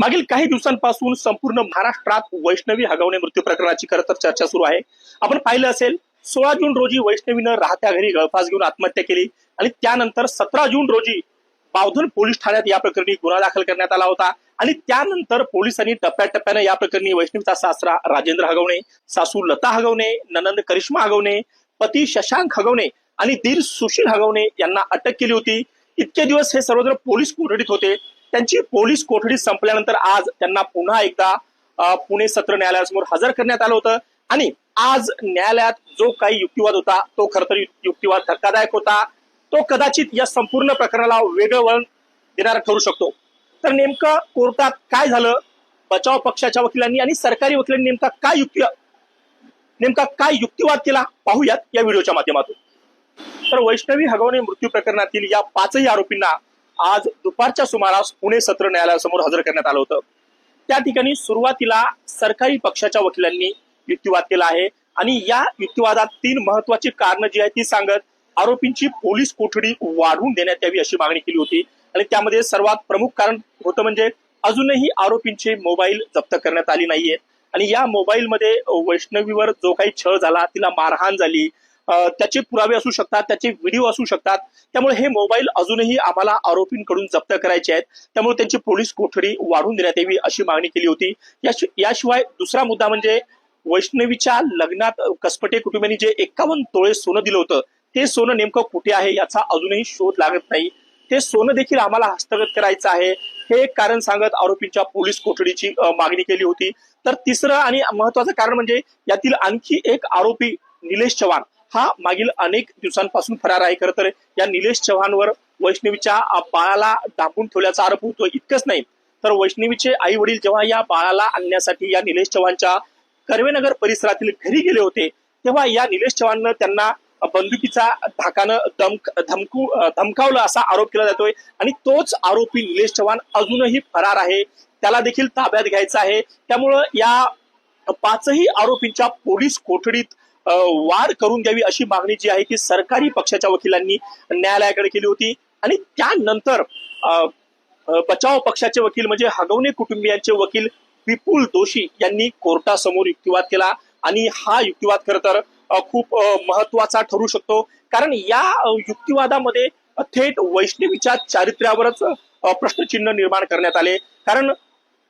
मागील काही दिवसांपासून संपूर्ण महाराष्ट्रात वैष्णवी हगवणे मृत्यू प्रकरणाची खरं तर चर्चा सुरू आहे. आपण पाहिलं असेल सोळा जून रोजी वैष्णवीनं राहत्या घरी गळफास घेऊन आत्महत्या केली आणि त्यानंतर सतरा जून रोजी बावधन पोलीस ठाण्यात या प्रकरणी गुन्हा दाखल करण्यात आला होता आणि त्यानंतर पोलिसांनी टप्प्याटप्प्याने या प्रकरणी वैष्णवीचा सासरा राजेंद्र हगवणे सासू लता हगवणे ननंद करिश्मा हगवणे पती शशांक हगवणे आणि दीर सुशील हगवणे यांना अटक केली होती. इतके दिवस हे सर्वजण पोलीस कोठडीत होते? त्यांची पोलीस कोठडी संपल्यानंतर आज त्यांना पुन्हा एकदा पुणे सत्र न्यायालयासमोर हजर करण्यात आलं होतं. आणि आज न्यायालयात जो काही युक्तिवाद होता तो खर तर युक्तिवाद धक्कादायक होता. तो कदाचित या संपूर्ण प्रकरणाला वेगळं वळण देणारा ठरू शकतो. तर नेमकं कोर्टात काय झालं? बचाव पक्षाच्या वकिलांनी आणि सरकारी वकिलांनी नेमका काय युक्ती नेमका काय युक्तिवाद केला? पाहूयात या व्हिडिओच्या माध्यमातून. तर वैष्णवी हगवणे मृत्यू प्रकरणातील या पाचही आरोपींना आज दुपारच्या सुमारास पुणे सत्र न्यायालयासमोर हजर करण्यात आलं होतं. त्या ठिकाणी सुरुवातीला सरकारी पक्षाच्या वकिलांनी युक्तिवाद केला आहे आणि या युक्तिवादात तीन महत्वाची कारणं जी आहेत ती सांगत आरोपींची पोलीस कोठडी वाढवून देण्यात यावी अशी मागणी केली होती. आणि त्यामध्ये सर्वात प्रमुख कारण होतं म्हणजे अजूनही आरोपींचे मोबाईल जप्त करण्यात आली नाहीयेत आणि या मोबाईलमध्ये वैष्णवीवर जो काही छळ झाला तिला मारहाण झाली त्याचे पुरावे असू शकतात त्याचे व्हिडिओ असू शकतात. त्यामुळे हे मोबाईल अजूनही आम्हाला आरोपींकडून जप्त करायचे आहेत. त्यामुळे त्यांची पोलीस कोठडी वाढून देण्यात यावी अशी मागणी केली होती. याशिवाय दुसरा मुद्दा म्हणजे वैष्णवीच्या लग्नात कसपटे कुटुंबियांनी जे एक्कावन्न तोळे सोनं दिलं होतं ते सोनं नेमकं कुठे आहे याचा अजूनही शोध लागत नाही. ते सोनं देखील आम्हाला हस्तगत करायचं आहे. हे एक कारण सांगत आरोपींच्या पोलीस कोठडीची मागणी केली होती. तर तिसरं आणि महत्वाचं कारण म्हणजे यातील आणखी एक आरोपी निलेश चव्हाण. हा मागील अनेक दिवसांपासून फरार आहे. खरं तर या निलेश चव्हाणवर वैष्णवीच्या बाळाला डांबून ठेवल्याचा आरोप होतो इतकंच नाही तर वैष्णवीचे आई वडील जेव्हा या बाळाला आणण्यासाठी या निलेश चव्हाणच्या कर्वेनगर परिसरातील घरी गेले होते तेव्हा या निलेश चव्हाणनं त्यांना बंदुकीचा धाकानं धमक धमकू धमकावलं असा आरोप केला जातोय. आणि तोच आरोपी निलेश चव्हाण अजूनही फरार आहे. त्याला देखील ताब्यात घ्यायचं आहे. त्यामुळं या पाचही आरोपींच्या पोलीस कोठडीत वाढ करून द्यावी अशी मागणी जी आहे ती सरकारी पक्षाच्या वकिलांनी न्यायालयाकडे केली होती. आणि त्यानंतर बचाव पक्षाचे वकील म्हणजे हगवणे कुटुंबियांचे वकील विपुल दोषी यांनी कोर्टासमोर युक्तिवाद केला. आणि हा युक्तिवाद खरं तर खूप महत्त्वाचा ठरू शकतो. कारण या युक्तिवादामध्ये थेट वैष्णवीच्या चारित्र्यावरच प्रश्नचिन्ह निर्माण करण्यात आले. कारण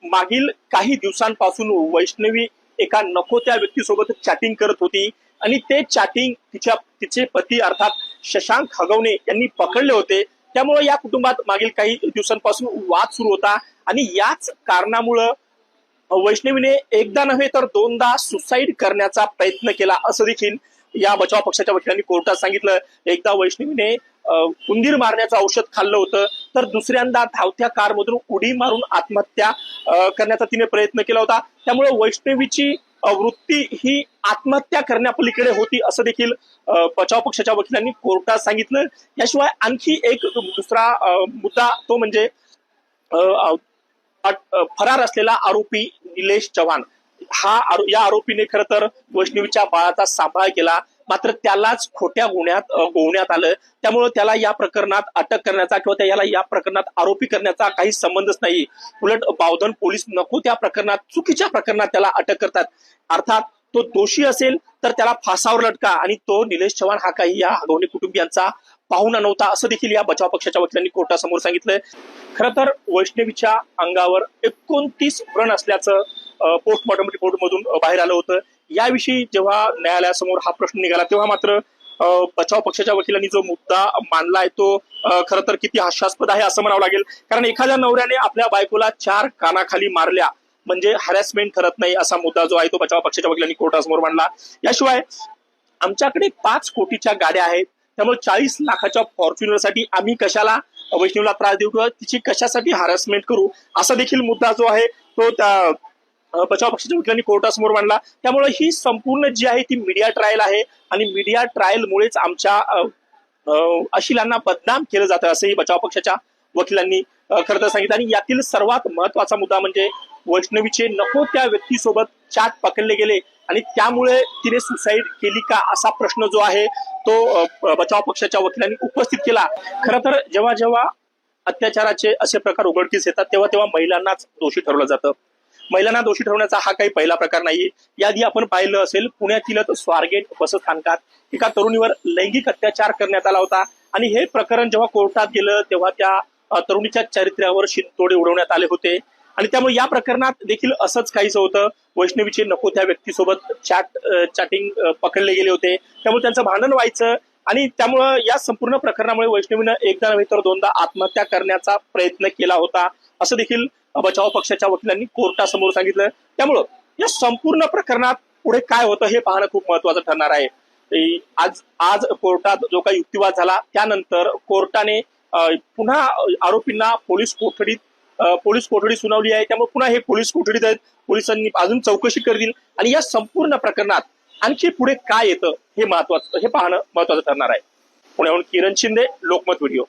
मागील काही दिवसांपासून वैष्णवी एका नको त्या व्यक्तीसोबत चॅटिंग करत होती. आणि ते चॅटिंग तिच्या तिचे पती अर्थात शशांक हगवणे यांनी पकडले होते. त्यामुळे या कुटुंबात मागील काही दिवसांपासून वाद सुरू होता. आणि याच कारणामुळं वैष्णवीने एकदा नव्हे तर दोनदा सुसाईड करण्याचा प्रयत्न केला. असं देखील या बचाव पक्षाच्या वकिलांनी कोर्टात सांगितलं. एकदा वैष्णवीने उंदीर मारण्याचं औषध खाल्लं होतं तर दुसऱ्यांदा धावत्या कारमधून उडी मारून आत्महत्या करण्याचा तिने प्रयत्न केला होता. त्यामुळे वैष्णवीची वृत्ती ही आत्महत्या करण्यापलीकडे होती असं देखील बचाव पक्षाच्या वकिलांनी कोर्टात सांगितलं. याशिवाय आणखी एक दुसरा मुद्दा तो म्हणजे अं, फरार असलेला आरोपी निलेश चव्हाण. हा आरो- या आरोपीने खरं तर वैष्णवीच्या बाळाचा सांभाळ केला. मात्र त्यालाच खोट्या गुन्ह्यात गोवण्यात आलं. त्यामुळे त्याला या प्रकरणात अटक करण्याचा किंवा त्याला या प्रकरणात आरोपी करण्याचा काही संबंधच नाही. उलट बावधन पोलीस नको त्या प्रकरणात चुकीच्या प्रकरणात त्याला अटक करतात. अर्थात तो दोषी असेल तर त्याला फासावर लटका आणि तो निलेश चव्हाण हा काही या हगवणे कुटुंबियांचा पाहुणा नव्हता असं देखील या बचाव पक्षाच्या वकिलांनी कोर्टासमोर सांगितलंय. खरं तर वैष्णवीच्या अंगावर एकोणतीस व्रण असल्याचं पोस्टमॉर्टम रिपोर्ट मधून बाहेर आलं होतं. याविषयी जेव्हा न्यायालयासमोर हा प्रश्न निघाला तेव्हा मात्र बचाव पक्षाच्या वकिलांनी जो मुद्दा मांडलाय तो खर तर किती हास्यास्पद आहे असं म्हणावं लागेल. कारण एखाद्या नवऱ्याने आपल्या बायकोला चार कानाखाली मारल्या म्हणजे हॅरॅसमेंट करत नाही असा मुद्दा जो आहे तो बचाव पक्षाच्या वकिलांनी कोर्टासमोर मांडला. याशिवाय आमच्याकडे पाच कोटीच्या गाड्या आहेत. त्यामुळे चाळीस लाखाच्या फॉर्च्युनरसाठी आम्ही कशाला वैष्णवीला त्रास देऊ किंवा तिची कशासाठी हॅरॅसमेंट करू असा देखील मुद्दा जो आहे तो त्या बचाव पक्षाच्या वकिलांनी कोर्टासमोर मांडला. त्यामुळे ही संपूर्ण जी आहे ती मीडिया ट्रायल आहे आणि मीडिया ट्रायलमुळेच आमच्या अशिलांना बदनाम केलं जातं असंही बचाव पक्षाच्या वकिलांनी खरं तर सांगितलं. आणि यातील सर्वात महत्त्वाचा मुद्दा म्हणजे वैष्णवीचे नको त्या व्यक्तीसोबत चाट पकडले गेले आणि त्यामुळे तिने सुसाईड केली का असा प्रश्न जो आहे तो बचाव पक्षाच्या वकिलांनी उपस्थित केला. खरं तर जेव्हा जेव्हा अत्याचाराचे असे प्रकार उघडकीस येतात तेव्हा तेव्हा महिलांनाच दोषी ठरवलं जातं. महिलांना दोषी ठरवण्याचा हा काही पहिला प्रकार नाहीये. याआधी आपण पाहिलं असेल पुण्यातील स्वारगेट बसस्थानकात एका तरुणीवर लैंगिक अत्याचार करण्यात आला होता. आणि हे प्रकरण जेव्हा कोर्टात गेलं तेव्हा त्या तरुणीच्या चारित्र्यावर शिंतोडे उडवण्यात आले होते. आणि त्यामुळे या प्रकरणात देखील असंच काहीच होतं. वैष्णवीचे नको त्या व्यक्तीसोबत चॅट चॅटिंग पकडले गेले होते. त्यामुळे त्यांचं भांडण व्हायचं. आणि त्यामुळं या संपूर्ण प्रकरणामुळे वैष्णवीनं एकदा नव्हे तर दोनदा आत्महत्या करण्याचा प्रयत्न केला होता. असं देखील बचाव पक्षाच्या वकिलांनी कोर्टासमोर सांगितलं त्यामुळं या संपूर्ण प्रकरणात पुढे काय होतं हे पाहणं खूप महत्वाचं ठरणार आहे. आज आज कोर्टात जो काही युक्तिवाद झाला त्यानंतर कोर्टाने पुन्हा आरोपींना पोलीस कोठडीत पोलीस कोठडी सुनावली आहे. त्यामुळे पुन्हा हे पोलीस कोठडीत आहेत. पोलिसांनी अजून चौकशी करतील. आणि या संपूर्ण प्रकरणात आणखी पुढे काय येतं हे महत्वाचं हे पाहणं महत्वाचं ठरणार आहे. पुण्याहून किरण शिंदे लोकमत व्हिडिओ.